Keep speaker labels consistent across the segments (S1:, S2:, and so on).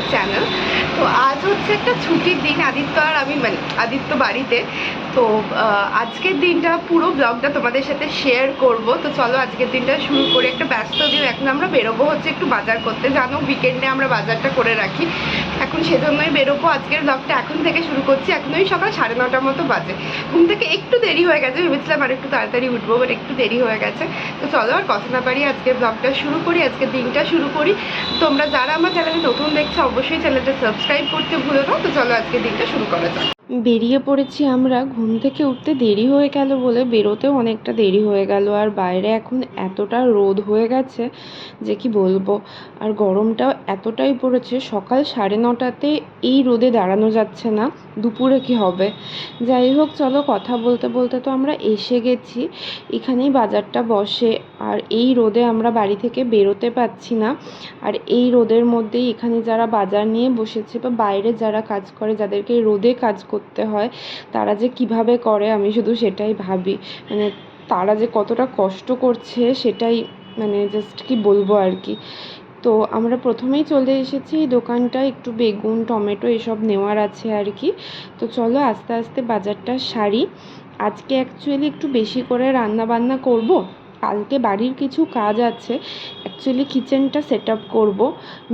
S1: my channel. হচ্ছে একটা ছুটির দিন। আদিত্য আর আমি মানে আদিত্য বাড়িতে। তো আজকের দিনটা পুরো ব্লগটা তোমাদের সাথে শেয়ার করব। তো চলো আজকের দিনটা শুরু করে একটা ব্যস্ত দিন। এখন আমরা বেরোবো হচ্ছে একটু বাজার করতে। জানো উইকেন্ডে আমরা বাজারটা করে রাখি। এখন সেজন্যই বেরোবো আজকের ব্লগটা এখন থেকে শুরু করছি। এখন ওই সকাল সাড়ে নটার মতো বাজে। ঘুম থেকে একটু দেরি হয়ে গেছে। ভেবেছিলাম আর একটু তাড়াতাড়ি উঠবো বাট একটু দেরি হয়ে গেছে। তো চলো আর কথা না পারি আজকের ব্লগটা শুরু করি। আজকের দিনটা শুরু করি। তোমরা যারা আমার চ্যানেলে নতুন দেখছ, অবশ্যই চ্যানেলটা সাবস্ক্রাইব করতে ভুলো তো চলো আজকের দিনটা শুরু করা যাক।
S2: বেরিয়ে পড়েছি আমরা, ঘুম থেকে উঠতে দেরি হয়ে গেল বলে বেরোতেও অনেকটা দেরি হয়ে গেল, আর বাইরে এখন এতটা রোদ হয়ে গেছে যে কি বলব, আর গরমটাও এতটাই পড়েছে, সকাল সাড়ে নটাতে এই রোদে দাঁড়ানো যাচ্ছে না, দুপুরে কি হবে? যাই হোক, চলো কথা বলতে বলতে তো আমরা এসে গেছি, এখানেই বাজারটা বসে আর এই রোদে আমরা বাড়ি থেকে বেরোতে পারছি না। আর এই রোদের মধ্যেই এখানে যারা বাজার নিয়ে বসেছে বা বাইরে যারা কাজ করে, যাদেরকে রোদে কাজ করতে হয়, তারা যে কীভাবে করে আমি শুধু সেটাই ভাবি। মানে তারা যে কতটা কষ্ট করছে সেটাই মানে জাস্ট কি বলব আর কি। তো আমরা প্রথমেই চলে এসেছি এই দোকানটা, একটু বেগুন, টমেটো এসব নেওয়ার আছে আর কি। তো চলো আস্তে আস্তে বাজারটা সারি। আজকে অ্যাকচুয়ালি একটু বেশি করে রান্না বান্না করব? কালকে বাড়ির কিছু কাজ আছে। অ্যাকচুয়ালি কিচেনটা সেট আপ করব।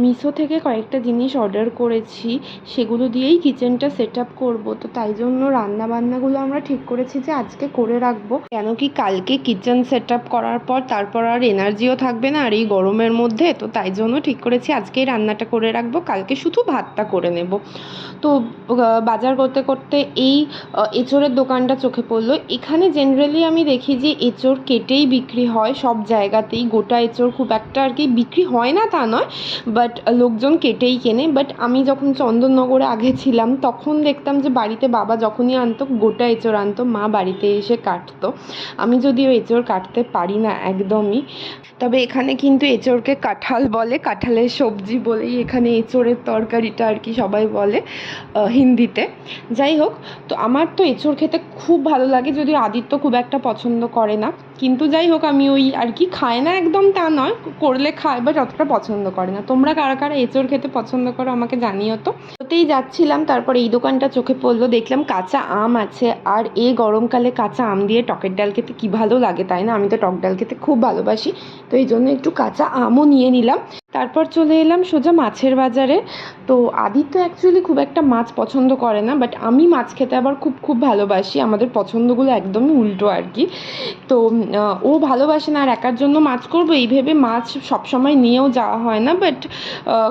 S2: মিশো থেকে কয়েকটা জিনিস অর্ডার করেছি। সেগুলো দিয়েই কিচেনটা সেট আপ করব। তো তাই জন্য রান্নাবান্নাগুলো আমরা ঠিক করেছি যে আজকে করে রাখব। কেন কি কালকে কিচেন সেট আপ করার পর তারপর আর এনার্জিও থাকবে না, আর এই গরমের মধ্যে। তো তাই জন্য ঠিক করেছি আজকেই রান্নাটা করে রাখব। কালকে শুধু ভাতটা করে নেব। তো বাজার করতে করতে এই এঁচোড়ের দোকানটা চোখে পড়ল। এখানে জেনারেলি আমি দেখি যে এঁচোড় কেটেই বিক্রি হয় সব জায়গাতেই। গোটা এঁচোড় খুব একটা আর কি বিক্রি হয় না তা নয় বাট লোকজন কেটেই কেনে। বাট আমি যখন চন্দননগরে আগে ছিলাম, তখন দেখতাম যে বাড়িতে বাবা যখনই আনতো, গোটা এঁচোড় আনতো, মা বাড়িতে এসে কাটতো। আমি যদিও এঁচোড় কাটতে পারি না একদমই। তবে এখানে কিন্তু এঁচোড়কে কাঁঠাল বলে, কাঁঠালের সবজি বলেই এখানে এঁচোড়ের তরকারিটা আর কি সবাই বলে হিন্দিতে। যাই হোক, তো আমার তো এঁচোড় খেতে খুব ভালো লাগে, যদিও আদিত্য খুব একটা পছন্দ করে না। কিন্তু যাই হোক আমি ওই আর কি খায় না একদম তা নয়, করলে খায় বা যতটা পছন্দ করে না। তোমরা কারা কারা এঁচোড় খেতে পছন্দ করো আমাকে জানিও তো। ওতেই যাচ্ছিলাম, তারপর এই দোকানটা চোখে পড়ল, দেখলাম কাঁচা আম আছে আর এই গরমকালে কাঁচা আম দিয়ে টকের ডাল খেতে কী ভালো লাগে তাই না? আমি তো টক ডাল খেতে খুব ভালোবাসি, তো এই জন্য একটু কাঁচা আমও নিয়ে নিলাম। তারপর চলে এলাম সোজা মাছের বাজারে। তো আদিত্য অ্যাকচুয়ালি খুব একটা মাছ পছন্দ করে না বাট আমি মাছ খেতে আবার খুব খুব ভালোবাসি। আমাদের পছন্দগুলো একদমই উল্টো আর কি। তো ও ভালোবাসে না আর একার জন্য মাছ করব, এই ভেবে মাছ সবসময় নিয়েও যাওয়া হয় না বাট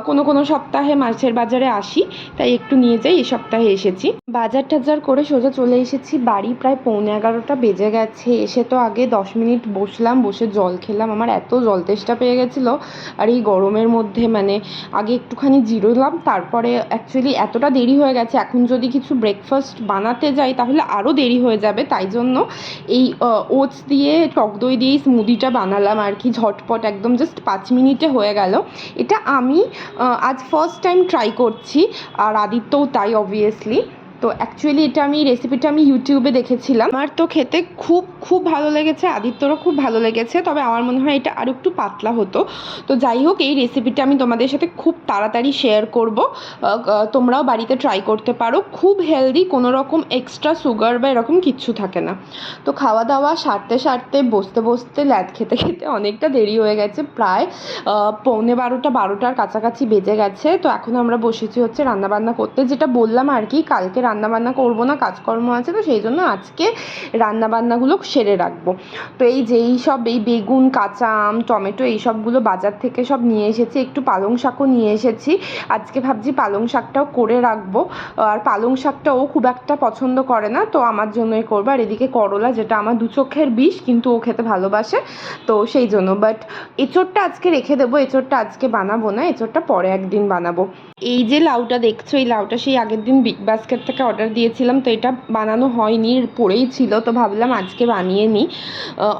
S2: কোনো কোনো সপ্তাহে মাছের বাজারে আসি, তাই একটু নিয়ে যাই, এই সপ্তাহে এসেছি। বাজার টাজার করে সোজা চলে এসেছি। বাড়ি প্রায় পৌনে এগারোটা বেজে গেছে। এসে তো আগে দশ মিনিট বসলাম, বসে জল খেলাম। আমার এত জল তেষ্টা পেয়ে গেছিল। আর এই গরমের মধ্যে মানে আগে একটুখানি জিরোলাম, তারপরে অ্যাকচুয়ালি এতটা দেরি হয়ে গেছে। এখন যদি কিছু ব্রেকফাস্ট বানাতে যাই, তাহলে আরও দেরি হয়ে যাবে। তাই জন্য এই ওটস দিয়ে, টক দই দিয়ে, স্মুদিটা বানালাম আর কি। ঝটপট একদম জাস্ট পাঁচ মিনিটে হয়ে গেল। এটা আমি আজ ফার্স্ট টাইম ট্রাই করছি। আর আদিত্যও তাই অবভিয়াসলি তো অ্যাকচুয়ালি এটা আমি রেসিপিটা আমি ইউটিউবে দেখেছিলাম। আমার তো খেতে খুব খুব ভালো লেগেছে, আদিত্যরও খুব ভালো লেগেছে, তবে আমার মনে হয় এটা আরও একটু পাতলা হতো। তো যাই হোক, এই রেসিপিটা আমি তোমাদের সাথে খুব তাড়াতাড়ি শেয়ার করব। তোমরাও বাড়িতে ট্রাই করতে পারো। খুব হেলদি কোনো রকম এক্সট্রা সুগার বা এরকম কিচ্ছু থাকে না। তো খাওয়া দাওয়া সারতে সারতে, বসতে বসতে, ল্যাদ খেতে খেতে অনেকটা দেরি হয়ে গেছে। প্রায় পৌনে বারোটা, বারোটার কাছাকাছি বেজে গেছে। তো এখন আমরা বসেছি হচ্ছে রান্নাবান্না করতে। যেটা বললাম আর কি, কালকে রান্নাবান্না করব না, কাজকর্ম আছে, তো সেই জন্য আজকে রান্নাবান্নাগুলো সেরে রাখব। তো এই যে এই সব এই বেগুন, কাঁচা আম, টমেটো এই সবগুলো বাজার থেকে সব নিয়ে এসেছি। একটু পালং শাকও নিয়ে এসেছি। আজকে ভাবছি পালং শাকটাও করে রাখব। আর পালং শাকটা ও খুব একটা পছন্দ করে না, তো আমার জন্যই করব। আর এদিকে করলা, যেটা আমার দু চোখের বিষ, কিন্তু ও খেতে ভালোবাসে, তো সেই জন্য। বাট এঁচোড়টা আজকে রেখে দেবো। এঁচোড়টা আজকে বানাবো না, এঁচোড়টা পরে একদিন বানাবো। এই যে লাউটা দেখছ, এই লাউটা সেই আগের দিন বিগ বাস্কেট থেকে অর্ডার দিয়েছিলাম, তো এটা বানানো হয়নি পড়েই ছিল, তো ভাবলাম আজকে বানিয়ে নিই।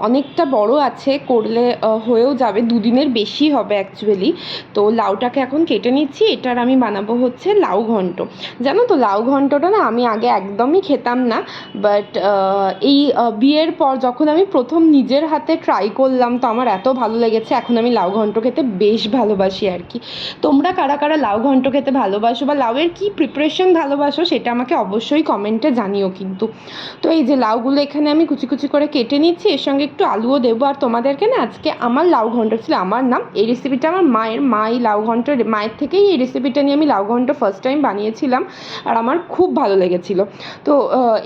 S2: অনেকটা বড় আছে, করলে হয়েও যাবে, দুদিনের বেশি হবে অ্যাকচুয়ালি তো লাউটাকে এখন কেটে নিচ্ছি, এটার আমি বানাবো হচ্ছে লাউ ঘন্ট। জানো তো, লাউ ঘন্টটা না আমি আগে একদমই খেতাম না বাট এই বিয়ের পর যখন আমি প্রথম নিজের হাতে ট্রাই করলাম, তো আমার এত ভালো লেগেছে, এখন আমি লাউ ঘন্ট খেতে বেশ ভালোবাসি আর কি। তোমরা কারা কারা লাউ ঘন্ট ঘন্ট খেতে ভালোবাসো বা লাউয়ের কী প্রিপারেশন ভালোবাসো সেটা আমাকে অবশ্যই কমেন্টে জানিও কিন্তু। তো এই যে লাউগুলো এখানে আমি কুচি কুচি করে কেটে নিচ্ছি, এর সঙ্গে একটু আলুও দেবো। আর তোমাদেরকে না আজকে আমার লাউ ঘন্ট ছিল, আমার নাম, এই রেসিপিটা আমার মায়ের, মাই লাউ ঘন্ট, মায়ের থেকেই এই রেসিপিটা নিয়ে আমি লাউ ঘন্ট ফার্স্ট টাইম বানিয়েছিলাম আর আমার খুব ভালো লেগেছিল। তো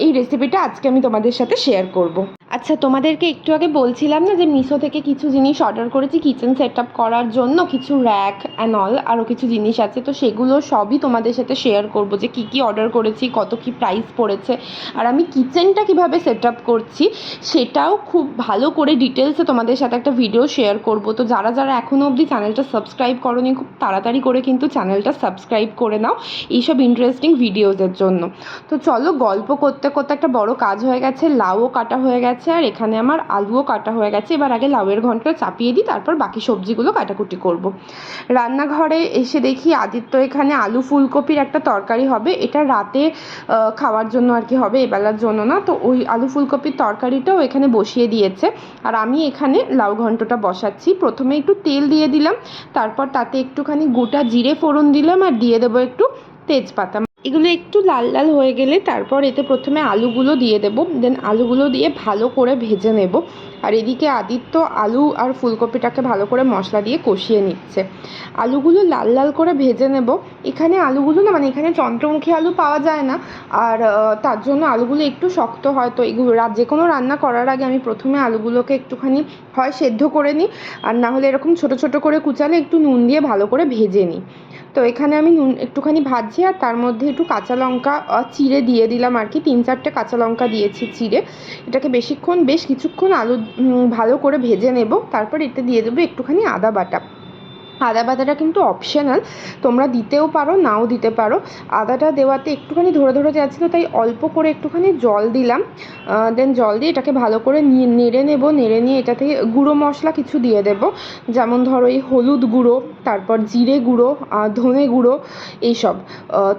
S2: এই রেসিপিটা আজকে আমি তোমাদের সাথে শেয়ার করব। আচ্ছা তোমাদেরকে একটু আগে বলছিলাম না যে মিশো থেকে কিছু জিনিস অর্ডার করেছি কিচেন সেট আপ করার জন্য কিছু র্যাক অ্যান্ড অল আরও কিছু জিনিস আছে। তো সেগুলো সবই তোমাদের সাথে শেয়ার করব যে কী কী অর্ডার করেছি, কত কী প্রাইস পড়েছে। আর আমি কিচেনটা কীভাবে সেট আপ করছি, সেটাও খুব ভালো করে ডিটেলসে তোমাদের সাথে একটা ভিডিও শেয়ার করব। তো যারা যারা এখনও অবধি চ্যানেলটা সাবস্ক্রাইব করোনি, খুব তাড়াতাড়ি করে কিন্তু চ্যানেলটা সাবস্ক্রাইব করে নাও এইসব ইন্টারেস্টিং ভিডিওজের জন্য। তো চলো গল্প করতে করতে একটা বড় কাজ হয়ে গেছে, লাউও কাটা হয়ে গেছে। আর এখানে আমার আলুও কাটা হয়ে গেছে। এবার আগে লাউয়ের ঘন্টটা চাপিয়ে দিই, তারপর বাকি সবজিগুলো কাটাকুটি করব। রান্নাঘরে এসে দেখি আদিত্য এখানে আলু ফুলকপির একটা তরকারি হবে। এটা রাতে খাওয়ার জন্য আর কি হবে, এবেলার জন্য না। তো ওই আলু ফুলকপির তরকারিটাও এখানে বসিয়ে দিয়েছে। আর আমি এখানে লাউ ঘন্টটা বসাচ্ছি। প্রথমে একটু তেল দিয়ে দিলাম, তারপর তাতে একটুখানি গোটা জিরে ফোড়ন দিলাম আর দিয়ে দেবো একটু তেজপাতা। এগুলো একটু লাল লাল হয়ে গেলে তারপর এতে প্রথমে আলুগুলো দিয়ে দেবো। দেন আলুগুলো দিয়ে ভালো করে ভেজে নেব। আর এদিকে আদিত্য আলু আর ফুলকপিটাকে ভালো করে মশলা দিয়ে কষিয়ে নিচ্ছে। আলুগুলো লাল লাল করে ভেজে নেব। এখানে আলুগুলো না মানে এখানে চন্দ্রমুখী আলু পাওয়া যায় না। আর তার জন্য আলুগুলো একটু শক্ত হয়। তো এগুলো যে কোনো রান্না করার আগে আমি প্রথমে আলুগুলোকে একটুখানি হয় সেদ্ধ করে নিই। আর না হলে এরকম ছোট ছোট করে কুচালে একটু নুন দিয়ে ভালো করে ভেজে নিই। তো এখানে আমি নুন একটুখানি ভাজছি আর তার মধ্যে একটু কাঁচা লঙ্কা চিড়ে দিয়ে দিলাম আর কি। তিন চারটে কাঁচা লঙ্কা দিয়েছি চিড়ে। এটাকে বেশিক্ষণ বেশ কিছুক্ষণ আলু উম, ভালো করে ভেজে নেব তারপর এতে দিয়ে দেবো একটুখানি আদা বাটা। আদা বাটাটা কিন্তু অপশনাল তোমরা দিতেও পারো, নাও দিতে পারো। আদাটা দেওয়াতে একটুখানি ধরে ধরে যাচ্ছিল, তাই অল্প করে একটুখানি জল দিলাম। দেন জল দিয়ে এটাকে ভালো করে নেড়ে নেব, নেড়ে নিয়ে এটা থেকে গুঁড়ো মশলা কিছু দিয়ে দেব। যেমন ধরো এই হলুদ গুঁড়ো, তারপর জিরে গুঁড়ো ধনে গুঁড়ো, এইসব।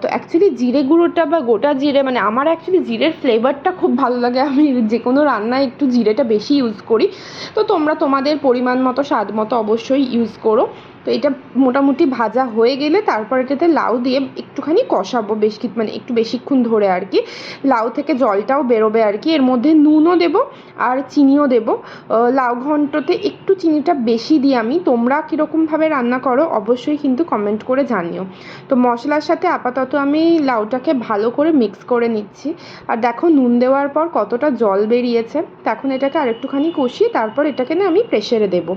S2: তো অ্যাকচুয়ালি জিরে গুঁড়োটা বা গোটা জিরে মানে আমার অ্যাকচুয়ালি জিরের ফ্লেভারটা খুব ভালো লাগে। আমি যে কোনো রান্নায় একটু জিরেটা বেশি ইউজ করি। তো তোমরা তোমাদের পরিমাণ মতো, স্বাদ মতো অবশ্যই ইউজ করো। তো এটা মোটামুটি ভাজা হয়ে গেলে তারপর এটাতে লাউ দিয়ে একটুখানি কষাবো বেশ মানে একটু বেশিক্ষণ ধরে আর কি। লাউ থেকে জলটাও বেরোবে আর কি। এর মধ্যে নুনও দেব আর চিনিও দেব। লাউ ঘন্টতে একটু চিনিটা বেশি দিই আমি, তোমরা কীরকমভাবে রান্না করো অবশ্যই কিন্তু কমেন্ট করে জানিও। তো মশলার সাথে আপাতত আমি লাউটাকে ভালো করে মিক্স করে নিচ্ছি। আর দেখো নুন দেওয়ার পর কতটা জল বেরিয়েছে। এখন এটাকে আরেকটুখানি কষিয়ে তারপর এটাকে না আমি প্রেশারে দেবো।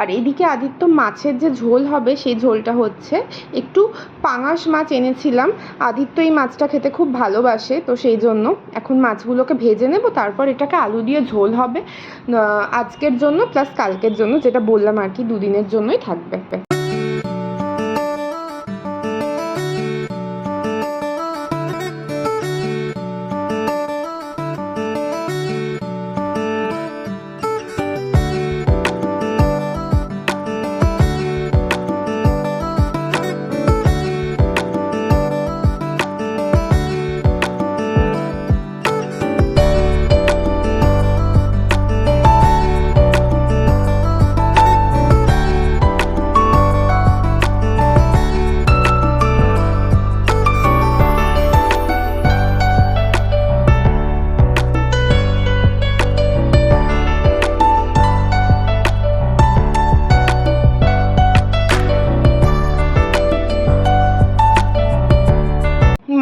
S2: আর এদিকে আদিত্য মাছের যে ঝোল হবে, সেই ঝোলটা হচ্ছে একটু পাঙাশ মাছ এনেছিলাম। আদিত্য এই মাছটা খেতে খুব ভালোবাসে, তো সেই জন্য এখন মাছগুলোকে ভেজে নেব, তারপর এটাকে আলু দিয়ে ঝোল হবে আজকের জন্য প্লাস কালকের জন্য, যেটা বললাম আর কি, দুদিনের জন্যই থাকবে।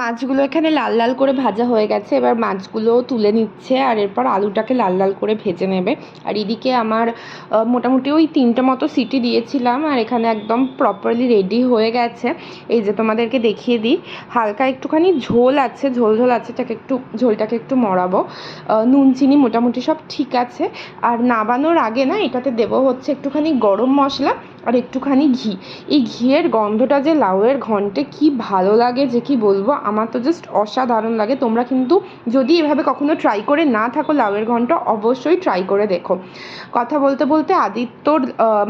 S2: মাছগুলো এখানে লাল লাল করে ভাজা হয়ে গেছে। এবার মাছগুলোও তুলে নিচ্ছে আর এরপর আলুটাকে লাল লাল করে ভেজে নেবে। আর এদিকে আমার মোটামুটি ওই তিনটে মতো সিটি দিয়েছিলাম আর এখানে একদম প্রপারলি রেডি হয়ে গেছে। এই যে তোমাদেরকে দেখিয়ে দিই, হালকা একটুখানি ঝোল আছে, ঝোল ঝোল আছে, এটাকে একটু, ঝোলটাকে একটু মরাবো। নুন, চিনি মোটামুটি সব ঠিক আছে। আর নাবানোর আগে না, এটাতে দেবো হচ্ছে একটুখানি গরম মশলা আর একটুখানি ঘি। এই ঘিয়ের গন্ধটা যে লাউয়ের ঘন্টে কি ভালো লাগে যে কি বলব আমার তো জাস্ট অসাধারণ লাগে। তোমরা কিন্তু যদি এভাবে কখনো ট্রাই করে না থাকো লাউয়ের ঘন্ট, অবশ্যই ট্রাই করে দেখো। কথা বলতে বলতে আদিত্যর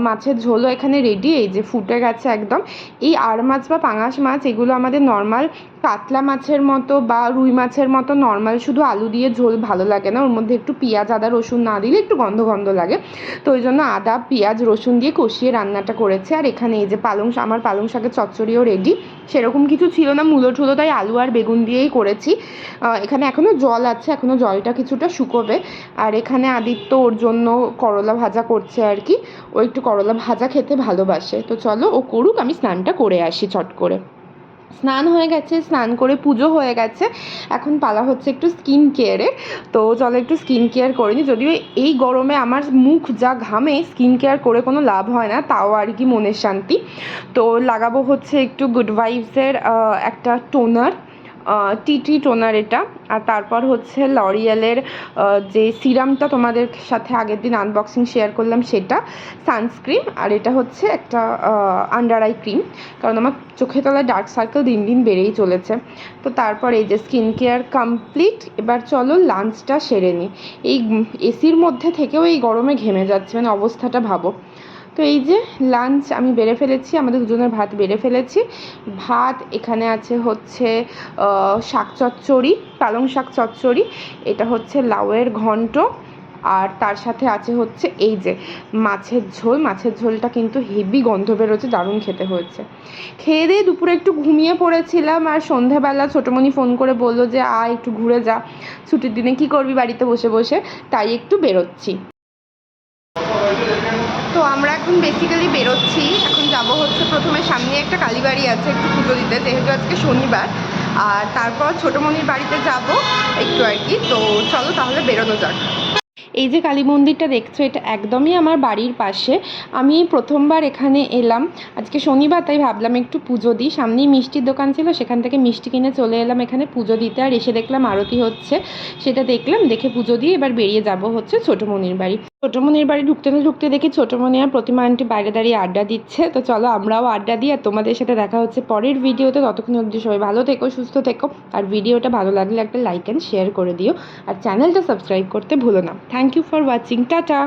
S2: মাছের ঝোলও এখানে রেডি এই যে ফুটে গেছে একদম। এই আর মাছ বা পাঙাশ মাছ, এগুলো আমাদের নর্মাল কাতলা মাছের মতো বা রুই মাছের মতো নর্মাল শুধু আলু দিয়ে ঝোল ভালো লাগে না। ওর মধ্যে একটু পেঁয়াজ, আদা, রসুন না দিলে একটু গন্ধ গন্ধ লাগে। তো ওই জন্য আদা, পেঁয়াজ, রসুন দিয়ে কষিয়ে রান্নাটা করেছে। আর এখানে এই যে পালং আমার পালং শাকের চচ্চড়িও রেডি সেরকম কিছু ছিল না, মূলো ঠুলো তাই আলু আর বেগুন দিয়েই করেছি। এখানে এখনও জল আছে এখনও জলটা কিছুটা শুকোবে। আর এখানে আদিত্য ওর জন্য করলা ভাজা করছে আর কি। ও একটু করলা ভাজা খেতে ভালোবাসে। তো চলো ও করুক, আমি স্নানটা করে আসি চট করে। স্নান হয়ে গেছে, স্নান করে পুজো হয়ে গেছে। এখন পালা হচ্ছে একটু স্কিন কেয়ারে তো চলো একটু স্কিন কেয়ার করে নিই যদিও এই গরমে আমার মুখ যা ঘামে স্কিন কেয়ার করে কোনো লাভ হয় না, তাও আর কি মনের শান্তি। তো লাগাবো হচ্ছে একটু গুড ভাইবসের একটা টোনার টিটি টোনার এটা। আর তারপর হচ্ছে লরিয়ালের যে সিরামটা তোমাদের সাথে আগের দিন আনবক্সিং শেয়ার করলাম সেটা সানস্ক্রিন আর এটা হচ্ছে একটা আন্ডার আই ক্রিম কারণ আমার চোখে তলায় ডার্ক সার্কেল দিন দিন বেড়েই চলেছে। তো তারপর এই যে স্কিন কেয়ার কমপ্লিট এবার চলো লাঞ্চটা সেরে নিই এই এসির মধ্যে থেকেও এই গরমে ঘেমে যাচ্ছে মানে অবস্থাটা ভাবো। তো এই যে লাঞ্চ আমি বেড়ে ফেলেছি, আমাদের দুজনের ভাত বেড়ে ফেলেছি। ভাত এখানে আছে হচ্ছে শাক চচ্চড়ি, পালং শাক চচ্চড়ি, এটা হচ্ছে লাউয়ের ঘন্ট, আর তার সাথে আছে হচ্ছে এই যে মাছের ঝোল। মাছের ঝোলটা কিন্তু হেভি গন্ধ বেরোচ্ছে, দারুণ খেতে হয়েছে। খেয়ে দিয়ে দুপুরে একটু ঘুমিয়ে পড়েছিলাম আর সন্ধ্যাবেলা ছোটোমণি ফোন করে বলল যে, আয় একটু ঘুরে যা। ছুটির দিনে কি করবি বাড়িতে বসে বসে? তাই একটু বেরোচ্ছি।
S1: তো আমরা এখন বেসিক্যালি বেরোচ্ছি। এখন যাব হচ্ছে প্রথমে সামনে একটা কালীবাড়ি আছে, একটু পুজো দিতে, যেহেতু আজকে শনিবার। আর তারপর ছোটোমণির বাড়িতে যাব একটু আর কি। তো চলো তাহলে বেরোনো যাক।
S2: এই যে কালী মন্দিরটা দেখছ, এটা একদমই আমার বাড়ির পাশে। আমি প্রথমবার এখানে এলাম। আজকে শনিবার, তাই ভাবলাম একটু পুজো দিই। সামনেই মিষ্টির দোকান ছিল, সেখান থেকে মিষ্টি কিনে চলে এলাম এখানে পুজো দিতে। আর এসে দেখলাম আরতি হচ্ছে। সেটা দেখলাম, দেখে পুজো দিয়ে এবার বেরিয়ে যাব হচ্ছে ছোটোমণির বাড়ি। ছোটোমণির বাড়ি ঢুকতে না ঢুকতে দেখি ছোটমনি আর প্রতিমা আন্টি বাইরে দাঁড়িয়ে আড্ডা দিচ্ছে। তো চলো আমরাও আড্ডা দিই আর তোমাদের সাথে দেখা হচ্ছে পরের ভিডিওতে। ততক্ষণ অবধি সবাই ভালো থেকো, সুস্থ থেকো। আর ভিডিওটা ভালো লাগলে একটা লাইক অ্যান্ড শেয়ার করে দিও। আর চ্যানেলটা সাবস্ক্রাইব করতে ভুলো না। Thank you for watching tata!